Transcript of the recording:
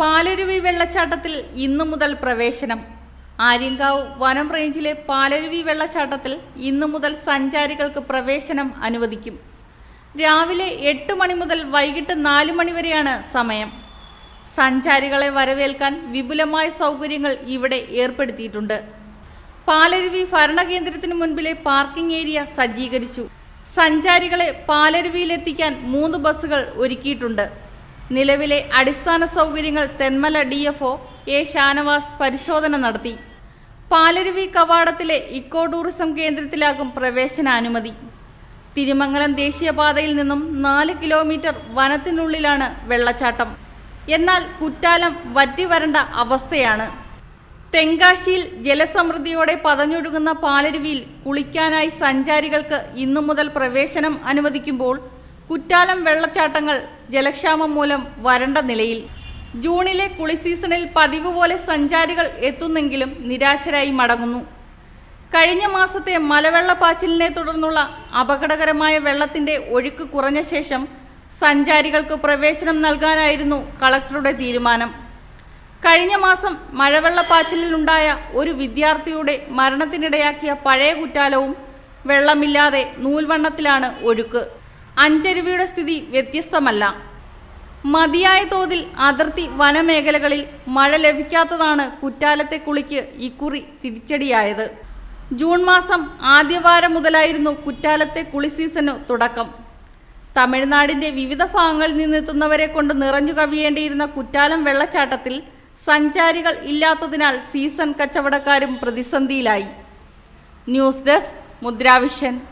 പാലരുവി വെള്ളച്ചാട്ടത്തിൽ ഇന്നു മുതൽ പ്രവേശനം. ആര്യങ്കാവ് വനം റേഞ്ചിലെ പാലരുവി വെള്ളച്ചാട്ടത്തിൽ ഇന്നു മുതൽ സഞ്ചാരികൾക്ക് പ്രവേശനം അനുവദിക്കും. രാവിലെ എട്ട് മണി മുതൽ വൈകിട്ട് നാല് മണി വരെയാണ് സമയം. സഞ്ചാരികളെ വരവേൽക്കാൻ വിപുലമായ സൗകര്യങ്ങൾ ഇവിടെ ഏർപ്പെടുത്തിയിട്ടുണ്ട്. പാലരുവി ഭരണകേന്ദ്രത്തിന് മുൻപിലെ പാർക്കിംഗ് ഏരിയ സജ്ജീകരിച്ചു. സഞ്ചാരികളെ പാലരുവിയിലെത്തിക്കാൻ മൂന്ന് ബസ്സുകൾ ഒരുക്കിയിട്ടുണ്ട്. നിലവിലെ അടിസ്ഥാന സൗകര്യങ്ങൾ Thenmala D F O A Shanavas പരിശോധന നടത്തി. പാലരുവി കവാടത്തിലെ ഇക്കോ ടൂറിസം കേന്ദ്രത്തിലാകും പ്രവേശനാനുമതി. തിരുമംഗലം ദേശീയപാതയിൽ നിന്നും നാല് കിലോമീറ്റർ വനത്തിനുള്ളിലാണ് വെള്ളച്ചാട്ടം. എന്നാൽ കുറ്റാലം വറ്റിവരണ്ട അവസ്ഥയാണ്. തെങ്കാശിയിൽ ജലസമൃദ്ധിയോടെ പതഞ്ഞൊഴുകുന്ന പാലരുവിയിൽ കുളിക്കാനായി സഞ്ചാരികൾക്ക് ഇന്നു മുതൽ പ്രവേശനം അനുവദിക്കുമ്പോൾ കുറ്റാലം വെള്ളച്ചാട്ടങ്ങൾ ജലക്ഷാമം മൂലം വരണ്ട നിലയിൽ. ജൂണിലെ കുളി സീസണിൽ പതിവ് പോലെ സഞ്ചാരികൾ എത്തുന്നെങ്കിലും നിരാശരായി മടങ്ങുന്നു. കഴിഞ്ഞ മാസത്തെ മലവെള്ളപ്പാച്ചിലിനെ തുടർന്നുള്ള അപകടകരമായ വെള്ളത്തിന്റെ ഒഴുക്ക് കുറഞ്ഞ ശേഷം സഞ്ചാരികൾക്ക് പ്രവേശനം നൽകാനായിരുന്നു കളക്ടറുടെ തീരുമാനം. കഴിഞ്ഞ മാസം മഴവെള്ളപ്പാച്ചിലിലുണ്ടായ ഒരു വിദ്യാർത്ഥിയുടെ മരണത്തിനിടയാക്കിയ പഴയ കുറ്റാലവും വെള്ളമില്ലാതെ നൂൽവണ്ണത്തിലാണ് ഒഴുക്ക്. അഞ്ചരുവിയുടെ സ്ഥിതി വ്യത്യസ്തമല്ല. മതിയായ തോതിൽ അതിർത്തി വനമേഖലകളിൽ മഴ ലഭിക്കാത്തതാണ് കുറ്റാലത്തെ കുളിക്ക് ഇക്കുറി തിരിച്ചടിയായത്. ജൂൺ മാസം ആദ്യവാരം മുതലായിരുന്നു കുറ്റാലത്തെ കുളി സീസണു തുടക്കം. തമിഴ്നാടിന്റെ വിവിധ ഭാഗങ്ങളിൽ നിന്നെത്തുന്നവരെ കൊണ്ട് നിറഞ്ഞു കവിയേണ്ടിയിരുന്ന കുറ്റാലം വെള്ളച്ചാട്ടത്തിൽ സഞ്ചാരികൾ ഇല്ലാത്തതിനാൽ സീസൺ കച്ചവടക്കാരും പ്രതിസന്ധിയിലായി. News desk Mudravision.